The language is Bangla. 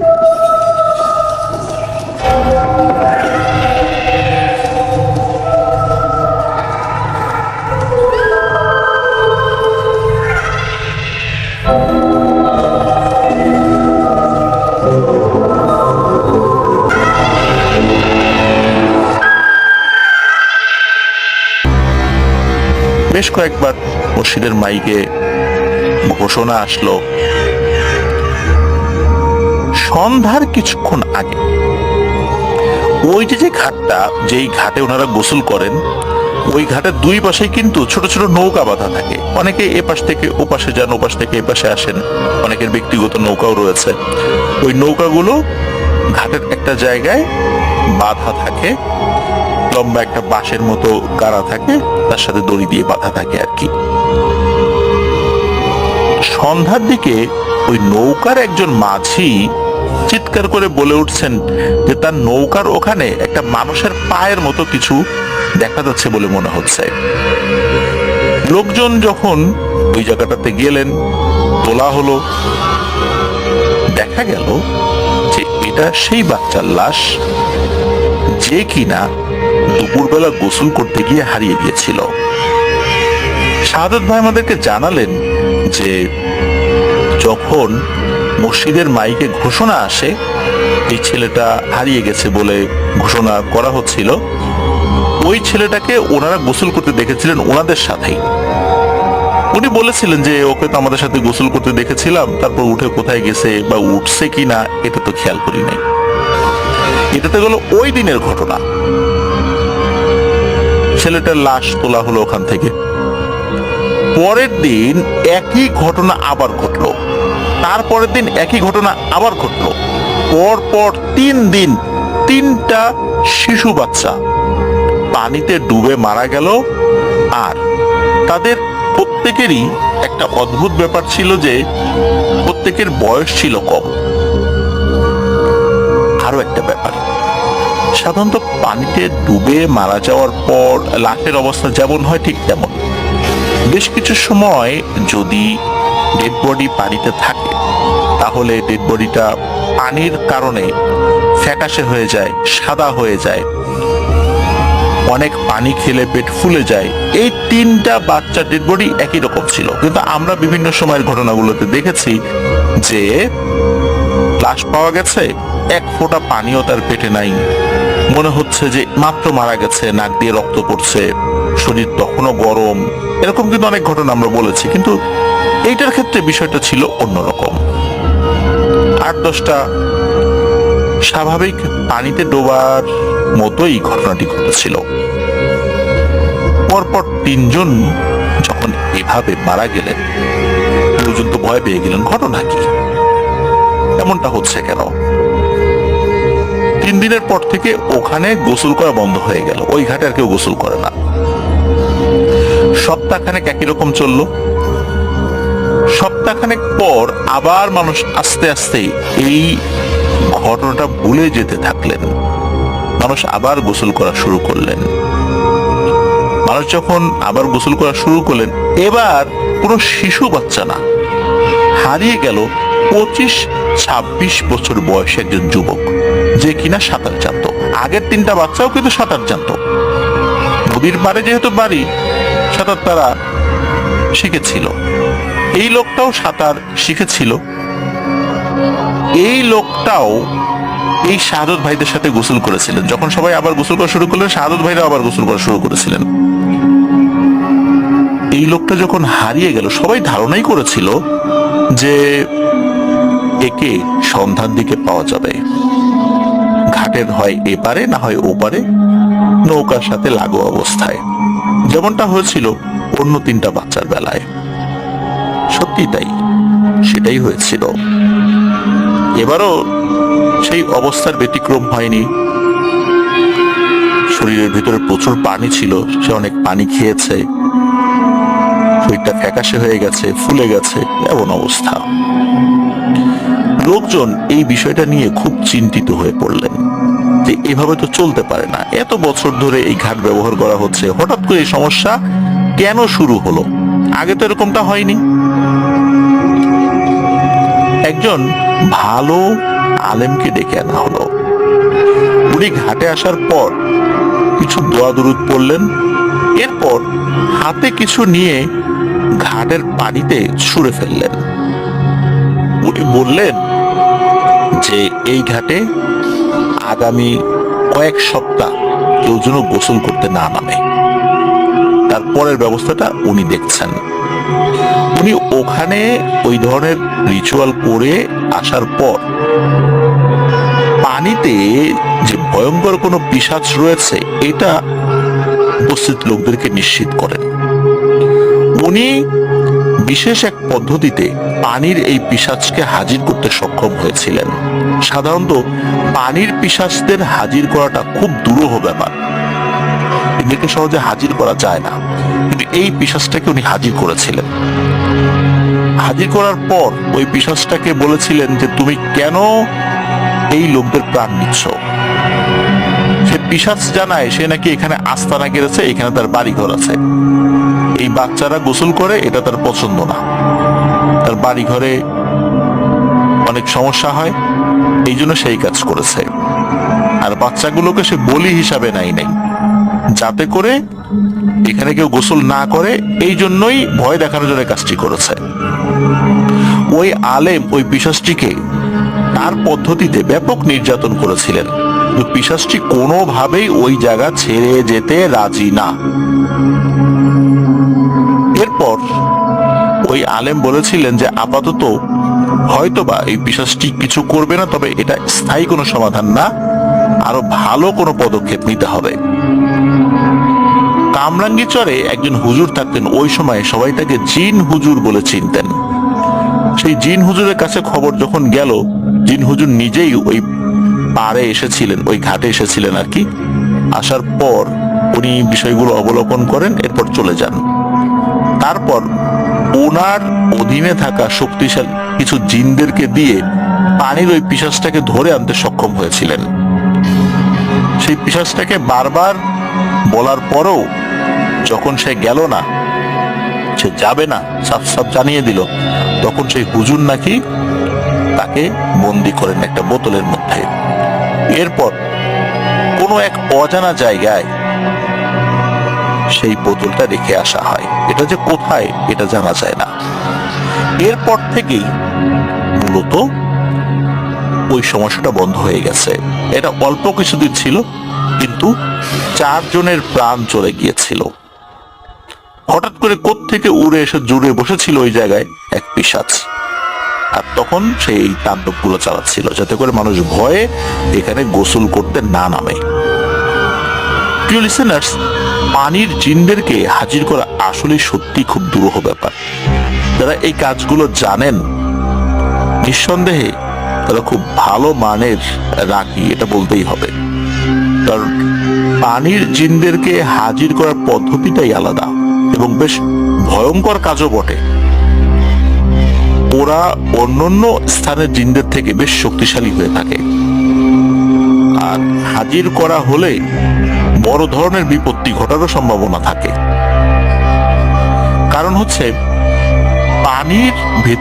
বেশ কয়েকবার মসজিদের মাইকে ঘোষণা আসলো সন্ধ্যার কিছুক্ষণ আগে। ওই যে যে ঘাটটা, যেই ঘাটে ওনারা গোসল করেন, ওই ঘাটের দুই পাশে কিন্তু ছোট ছোট নৌকা বাঁধা থাকে। অনেকে এ পাশ থেকে ও পাশে যান ও পাশ থেকে এ পাশে আসেন। অনেকের ব্যক্তিগত নৌকাও রয়েছে। ওই নৌকাগুলো ঘাটের একটা জায়গায় বাঁধা থাকে, লম্বা একটা বাঁশের মতো গাড়া থাকে, তার সাথে দড়ি দিয়ে বাঁধা থাকে আর কি। সন্ধ্যার দিকে ওই নৌকার একজন মাঝি চিৎকার করে বলে উঠছেন যে তার নৌকার ওখানে একটা মানুষের পায়ের মতো কিছু দেখা যাচ্ছে বলে মনে হচ্ছে। লোকজন যখন ওই জায়গাটাতে গেলেন, তোলা হলো, দেখা গেল যে এটা সেই বাচ্চার লাশ যে কিনা দুপুরবেলা গোসল করতে গিয়ে হারিয়ে গিয়েছিল। শাহাদত ভাই আমাদেরকে জানালেন যে যখন মসজিদের মাইকে ঘোষণা আসে, এই ছেলেটা হারিয়ে গেছে বলে ঘোষণা করা হচ্ছিল। ওই ছেলেটাকে ওনারা গোসল করতে দেখেছিলেন ওনাদের সাথেই। উনি বলেছিলেন যে, ওকে তো আমাদের সাথে গোসল করতে দেখেছিলাম, তারপর উঠে কোথায় গেছে বা উঠছে কিনা এটা তো খেয়াল করি নাই। এটা তো গেল ওই দিনের ঘটনা। ছেলেটার লাশ তোলা হলো ওখান থেকে। পরের দিন একই ঘটনা আবার ঘটলো। তারপরের দিন একই ঘটনা আবার ঘটলো। পর পর তিন দিন তিনটা শিশু বাচ্চা পানিতে ডুবে মারা গেল আর তাদের প্রত্যেকেরই একটা অদ্ভুত ব্যাপার ছিল যে প্রত্যেকের বয়স ছিল কম। আরও একটা ব্যাপার, সাধারণত পানিতে ডুবে মারা যাওয়ার পর লাশের অবস্থা যেমন হয় ঠিক তেমন। বেশ কিছু সময় যদি ডেড বডি পানিতে থাকে তাহলে ডেড বডিটা পানির কারণে ফ্যাকাশে হয়ে যায়, সাদা হয়ে যায়। অনেক পানি খেলে পেট ফুলে যায়। এই তিনটা বাচ্চা ডেড বডি একই রকম ছিল। কিন্তু আমরা বিভিন্ন সময়ের ঘটনাগুলোতে দেখেছি যে লাশ পাওয়া গেছে, এক ফোঁটা পানিও তার পেটে নাই। মনে হচ্ছে যে মাত্র মারা গেছে, নাক দিয়ে রক্ত পড়ছে, শরীর তখনও গরম। এরকম কিন্তু অনেক ঘটনা আমরা বলেছি, কিন্তু এইটার ক্ষেত্রে বিষয়টা ছিল অন্যরকম। আট দশটা স্বাভাবিক পানিতে ডোবার মতোই ঘটনাটি ঘটেছিল। পরপর তিনজন যখন এভাবে মারা গেলেন, দুজন তো ভয় পেয়ে গেলেন, ঘটনা কি? এমনটা হচ্ছে কেন? তিন দিনের পর থেকে ওখানে গোসল করা বন্ধ হয়ে গেল। ওই ঘাটে আর কেউ গোসল করে না। সপ্তাহখানেক একই রকম চলল। সপ্তাহখানেক পর আবার মানুষ আস্তে আস্তে এই ঘটনাটা ভুলে যেতে থাকলেন। মানুষ আবার গোসল করা শুরু করলেন। মানুষ যখন আবার গোসল করা শুরু করলেন, এবার কোনো শিশু বাচ্চা না। হারিয়ে গেল পঁচিশ, ছাব্বিশ বছর বয়সী একজন যুবক, যে কিনা সাঁতার জানতো। আগের তিনটা বাচ্চাও কিন্তু সাঁতার জানতো। নদীর পাড়ে যেহেতু বাড়ি, সাঁতার তারা শিখেছিল। এই লোকটাও সাঁতার শিখেছিল। এই লোকটাও এই শাহাদত ভাইদের সাথে গোসল করেছিলেন। যখন সবাই আবার গোসল করা শুরু করলেন, শাহাদত ভাইরা আবার গোসল করা শুরু করেছিলেন। এই লোকটা যখন হারিয়ে গেল, সবাই ধারণাই করেছিল যে একে সন্ধান দিকে পাওয়া যাবে। ঘাটের হয় এপারে, না হয় ওপারে, নৌকার সাথে লাগো অবস্থায়। যেমনটা হয়েছিল অন্য তিনটা বাচ্চার বেলায়। সত্যি তাই। সেটাই হয়েছিল। এবারও সেই অবস্থার ব্যতিক্রম হয়নি। শরীরের ভিতরে প্রচুর পানি ছিল, সে অনেক পানি খেয়েছে। শরীরটা ফ্যাকাশে হয়ে গেছে, ফুলে গেছে, এমন অবস্থা। লোকজন এই বিষয়টা নিয়ে খুব চিন্তিত হয়ে পড়লেন যে এভাবে তো চলতে পারে না। এত বছর ধরে এই ঘাট ব্যবহার করা হচ্ছে। হঠাৎ করে এই সমস্যা কেন শুরু হলো? আগে তো এরকমটা হয়নি। একজন ভালো আলেমকে ডেকে আনা হলো। উনি ঘাটে আসার পর কিছু দোয়া দুরুদ পড়লেন। এরপর হাতে কিছু নিয়ে ঘাটের পানিতে ছুঁড়ে ফেললেন। উনি বললেন যে, এই ঘাটে আগামী কয়েক সপ্তাহ কেউ যেন গোসল করতে না নামে। তারপরের ব্যবস্থাটা উনি দেখছেন। উনি ওখানে ওই ধরনের রিচুয়াল করে আসার পর পানিতে যে ভয়ঙ্কর কোনো পিসাচ রয়েছে, এটা উপস্থিত লোকদেরকে নিশ্চিত করেন। উনি বিশেষ এক পদ্ধতিতে পানির এই পিসাচকে হাজির করতে সক্ষম হয়েছিলেন। সাধারণত পানির পিসাচদের হাজির করাটা খুব দুরূহ ব্যাপার। এদেরকে সহজে হাজির করা যায় না। কিন্তু এই পিসাচটাকে উনি হাজির করেছিলেন। হাজির করার পর ওই পিসাচটাকে বলেছিলেন যে, তুমি কেন এই লোকদের প্রাণ নিচ্ছ? সে পিসাচ জানায়, সে নাকি এখানে আস্তানা গেড়েছে এখানে তার বাড়ি ঘর আছে। এই বাচ্চারা গোসল করে, এটা তার পছন্দ না। তার বাড়ি ঘরে অনেক সমস্যা হয়, এই জন্য সেই কাজ করেছে। আর বাচ্চাগুলোকে সে বলি হিসাবে নাই নাই। যাতে করে এখানে কেউ গোসল না করে, এই জন্যই ভয় দেখানোর জন্য কাজটি করেছে। ওই আলেম, ওই পিসাসটিকে তার পদ্ধতিতে ব্যাপক নির্যাতন করেছিলেন। পিসাসটি কোনোভাবেই ওই জায়গা ছেড়ে যেতে রাজি না। এরপর ওই আলেম বলেছিলেন যে, আপাতত হয়তোবা এই পিসাসটি কিছু করবে না, তবে এটা স্থায়ী কোনো সমাধান না। আরও ভালো কোনো পদক্ষেপ নিতে হবে। কামরাঙ্গীচরে একজন হুজুর থাকতেন, ওই সময় সবাই তাকে জিন হুজুর বলে চিনতেন। সেই জিন হুজুরের কাছে খবর যখন গেল, জিন হুজুর নিজেই ওই পাড়ে এসেছিলেন, ওই ঘাটে এসেছিলেন আর কি। আসার পর উনি বিষয়গুলো অবলোকন করেন, এরপর চলে যান। তারপর ওনার অধীনে থাকা শক্তিশালী কিছু জিনদেরকে দিয়ে পানির ওই পিসাসটাকে ধরে আনতে সক্ষম হয়েছিলেন। সেই পিসাসটাকে বারবার বলার পরও যখন সে গেল না, সে যাবে না, সাফ সাফ জানিয়ে দিল, তখন সেই হুজুর নাকি তাকে বন্দি করেন একটা বোতলের মধ্যে। এরপর কোনো এক অজানা জায়গায় সেই বোতলটা রেখে আসা হয়। এটা যে কোথায়, এটা জানা যায় না। এরপর থেকেই মূলত ওই সমস্যাটা বন্ধ হয়ে গেছে। এটা অল্প কিছুদিন ছিল, কিন্তু চারজনের প্রাণ চলে গিয়েছিল। হঠাৎ করে থেকে উড়ে এসে জুড়ে বসেছিল ওই জায়গায় এক পিসাচ আর তখন সেই তাণ্ডবগুলো চালাচ্ছিল, যাতে করে মানুষ ভয়ে এখানে গোসল করতে না নামে। প্রিয় লিসেনার্স পানির জিনদেরকে হাজির করা আসলে সত্যি খুব দুরূহ ব্যাপার। যারা এই কাজগুলো জানেন, নিঃসন্দেহে তারা খুব ভালো মানের রাখি এটা বলতেই হবে। কারণ পানির জিনদেরকে হাজির করার পদ্ধতিটাই আলাদা এবং বেশ ভয়ঙ্কর কাজও বটে। ওরা অন্যান্য স্থানের জিনদের থেকে বেশ শক্তিশালী হয়ে থাকে। আর হাজির করা হলে বড় ধরনের বিপত্তি ঘটারও সম্ভাবনা থাকে। কারণ হচ্ছে, পানির ভেতর